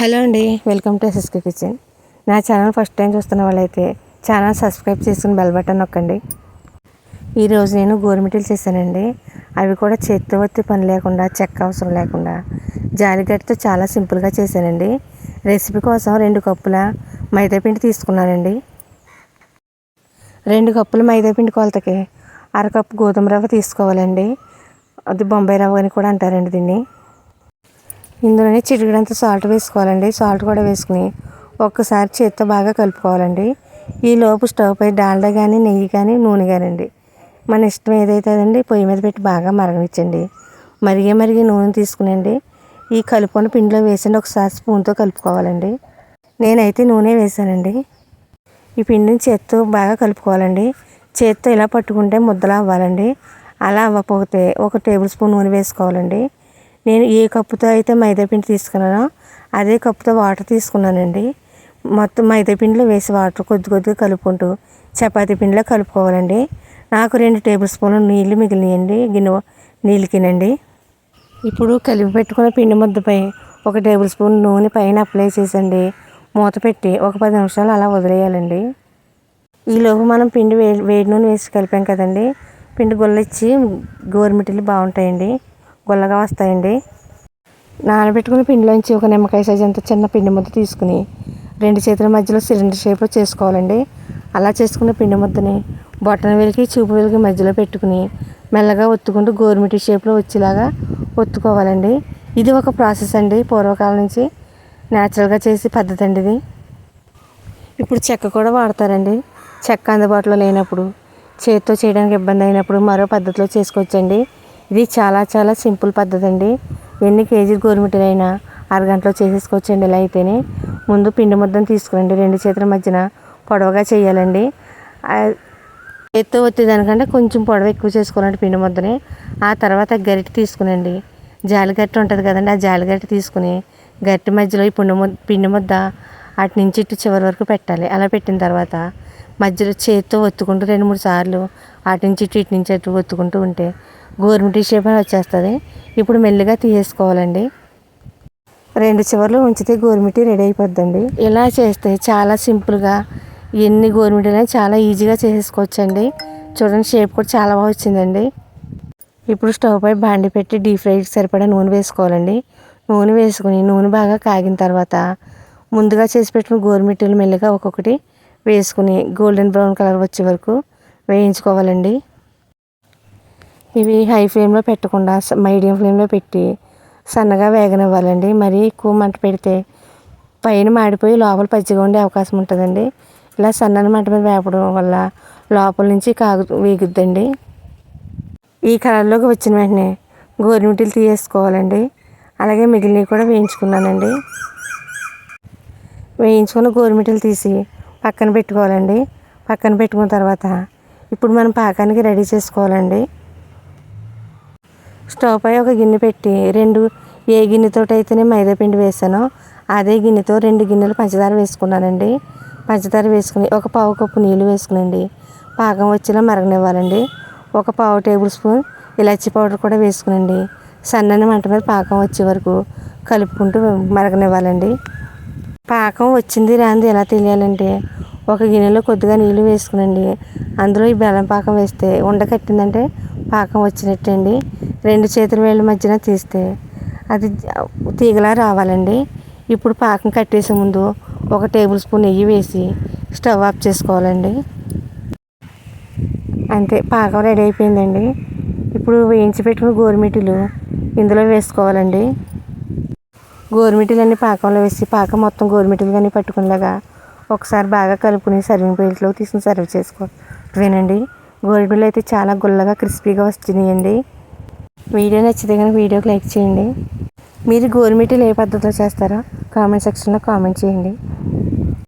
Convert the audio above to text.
Hello అండి welcome to SSK kitchen నా channel first time చూస్తున్న వాళ్ళైతే ఛానల్ సబ్స్క్రైబ్ చేసుకుని బెల్ బటన్ నొక్కండి. ఈరోజు నేను గోరుమిటలు చేశానండి. అవి కూడా చేతితో వత్తి పని లేకుండా చెక్క అవసరం లేకుండా. జాలిగడ్డతో చాలా సింపుల్గా చేశానండి. రెసిపీ కోసం రెండు కప్పుల మైదాపిండి తీసుకున్నానండి. రెండు కప్పుల మైదాపిండి కొలతకి అరకప్పు గోధుమ రవ్వ తీసుకోవాలండి. అది బొంబాయి రవ్వ అని కూడా అంటారండి దీన్ని. ఇందులోనే చిటికడంత సాల్ట్ వేసుకోవాలండి. సాల్ట్ కూడా వేసుకుని ఒక్కసారి చేత్తో బాగా కలుపుకోవాలండి. ఈ లోపు స్టవ్ పై డాల్డా కానీ నెయ్యి కానీ నూనె కానండి మన ఇష్టం ఏదైతే అదండి పొయ్యి మీద పెట్టి బాగా మరగనిచ్చండి. మరిగే మరిగే నూనె తీసుకునండి. ఈ కలుపుకొని పిండిలో వేసండి. ఒకసారి స్పూన్తో కలుపుకోవాలండి. నేనైతే నూనె వేసానండి. ఈ పిండిని చేత్తో బాగా కలుపుకోవాలండి. చేత్తో ఇలా పట్టుకుంటే ముద్దలా అవ్వాలండి. అలా అవ్వకపోతే ఒక టేబుల్ స్పూన్ నూనె వేసుకోవాలండి. నేను ఏ కప్పుతో అయితే మైదాపిండి తీసుకున్నానో అదే కప్పుతో వాటర్ తీసుకున్నానండి. మొత్తం మైదాపిండిలో వేసి వాటర్ కొద్ది కొద్దిగా కలుపుకుంటూ చపాతీ పిండిలో కలుపుకోవాలండి. నాకు రెండు టేబుల్ స్పూన్లు నీళ్ళు మిగిలినాయండి. గిన్నె నీళ్ళకినండి ఇప్పుడు కలిపి పెట్టుకున్న పిండి ముద్దపై ఒక టేబుల్ స్పూన్ నూనె పైన అప్లై చేసండి. మూత పెట్టి ఒక పది నిమిషాలు అలా వదిలేయాలండి. ఈలోపు మనం పిండి వేడి వేడి నూనె వేసి కలిపాం కదండి. పిండి గుల్లొచ్చి గోరుమిటీలు బాగుంటాయండి. గుల్లగా వస్తాయండి. నానబెట్టుకుని పిండిలోంచి ఒక నిమ్మకాయ సైజ్ అంత చిన్న పిండి ముద్ద తీసుకుని రెండు చేతుల మధ్యలో సిలిండర్ షేప్లో చేసుకోవాలండి. అలా చేసుకున్న పిండి ముద్దని బొట్టన వెలికి చూపు వెలికి మధ్యలో పెట్టుకుని మెల్లగా ఒత్తుకుంటూ గోరుమిటి షేప్లో వచ్చేలాగా ఒత్తుకోవాలండి. ఇది ఒక ప్రాసెస్ అండి. పూర్వకాలం నుంచి న్యాచురల్గా చేసే పద్ధతి అండి ఇది. ఇప్పుడు చెక్క కూడా వాడతారండి. చెక్క అందుబాటులో లేనప్పుడు చేతితో చేయడానికి ఇబ్బంది అయినప్పుడు మరో పద్ధతిలో చేసుకోవచ్చండి. ఇది చాలా చాలా సింపుల్ పద్ధతి అండి ఎన్ని కేజీ గోరుమిటీలైనా అరగంటలో చేసేసుకోవచ్చండి ఇలా అయితేనే. ముందు పిండి ముద్దను తీసుకురండి. రెండు చేతుల మధ్యన పొడవుగా చేయాలండి. ఎత్తు వచ్చేదానికంటే కొంచెం పొడవ ఎక్కువ చేసుకోవాలండి పిండి ముద్దని. ఆ తర్వాత గరిటె తీసుకునండి. జాలిగట్టి ఉంటుంది కదండి ఆ జాలిగట్టి తీసుకుని గట్టి మధ్యలో ఈ పిండి ముద్ద పిండి ముద్ద అటు నుంచి ఇటు చివరి వరకు పెట్టాలి. అలా పెట్టిన తర్వాత మధ్యలో చేతితో ఒత్తుకుంటూ రెండు మూడు సార్లు అటు నుంచి ఇటు ఇటు నుంచి అటు ఒత్తుకుంటూ ఉంటే గోరుమిటి షేప్ అని వచ్చేస్తుంది. ఇప్పుడు మెల్లిగా తీసేసుకోవాలండి. రెండు చివర్లు ఉంచితే గోరుమిటి రెడీ అయిపోద్దండి. ఇలా చేస్తే చాలా సింపుల్గా ఎన్ని గోరుమిటీలు చాలా ఈజీగా చేసేసుకోవచ్చండి. చూడండి షేప్ కూడా చాలా బాగా వచ్చిందండి. ఇప్పుడు స్టవ్ పై బాండి పెట్టి డీప్ ఫ్రైకి సరిపడా నూనె వేసుకోవాలండి. నూనె వేసుకుని నూనె బాగా కాగిన తర్వాత ముందుగా చేసి పెట్టిన గోరుమిటీలు మెల్లిగా ఒక్కొక్కటి వేసుకుని గోల్డెన్ బ్రౌన్ కలర్ వచ్చే వరకు వేయించుకోవాలండి. ఇవి హై ఫ్లేమ్లో పెట్టకుండా మీడియం ఫ్లేమ్లో పెట్టి సన్నగా వేగనివ్వాలండి. మరీ ఎక్కువ మంట పెడితే పైన మాడిపోయి లోపల పచ్చిగా ఉండే అవకాశం ఉంటుందండి. ఇలా సన్నని మంట మీద వేపడం వల్ల లోపల నుంచి కాగు వేగుద్దండి. ఈ కలర్లోకి వచ్చిన వెంటనే గోరుమిటీలు తీసేసుకోవాలండి. అలాగే మిగిలినవి కూడా వేయించుకున్నానండి. వేయించుకున్న గోరుమిటీలు తీసి పక్కన పెట్టుకోవాలండి. పక్కన పెట్టుకున్న తర్వాత ఇప్పుడు మనం పాకానికి రెడీ చేసుకోవాలండి. స్టవ్ పై ఒక గిన్నె పెట్టి రెండు ఏ గిన్నెతో అయితే నేను మైదా పిండి వేసానో అదే గిన్నెతో రెండు గిన్నెలు పంచదార వేసుకున్నానండి. పంచదార వేసుకుని ఒక పావు కప్పు నీళ్ళు వేసుకునండి. పాకం వచ్చేలా మరగనివ్వాలండి. ఒక పావు టేబుల్ స్పూన్ ఇలాచి పౌడర్ కూడా వేసుకునండి. సన్నని మంట మీద పాకం వచ్చే వరకు కలుపుకుంటూ మరగనివ్వాలండి. పాకం వచ్చింది రాంది ఎలా తెలియాలంటే ఒక గిన్నెలో కొద్దిగా నీళ్ళు వేసుకునండి. అందులో ఈ బెల్లం పాకం వేస్తే ఉండ కట్టిందంటే పాకం వచ్చినట్టు అండి. రెండు చేతుల వేళ్ళ మధ్యన తీస్తే అది తీగలా రావాలండి. ఇప్పుడు పాకం కట్టేసే ముందు ఒక టేబుల్ స్పూన్ నెయ్యి వేసి స్టవ్ ఆఫ్ చేసుకోవాలండి. అంతే పాకం రెడీ అయిపోయిందండి. ఇప్పుడు వేయించి పెట్టుకున్న గోరుమిటిలు ఇందులో వేసుకోవాలండి. గోరుమిటీలన్నీ పాకంలో వేసి పాకం మొత్తం గోరుమిటీలు కానీ పట్టుకునేలాగా ఒకసారి బాగా కలుపుకుని సర్వింగ్ ప్లేట్లో తీసుకుని సర్వ్ చేసుకో. వినండి గోరుమిటీలు అయితే చాలా గుల్లగా క్రిస్పీగా వస్తున్నాయండి. వీడియో నచ్చితే కనుక వీడియోకి లైక్ చేయండి. మీరు గోరుమిటీలు ఏ పద్ధతిలో చేస్తారో కామెంట్ సెక్షన్లో కామెంట్ చేయండి.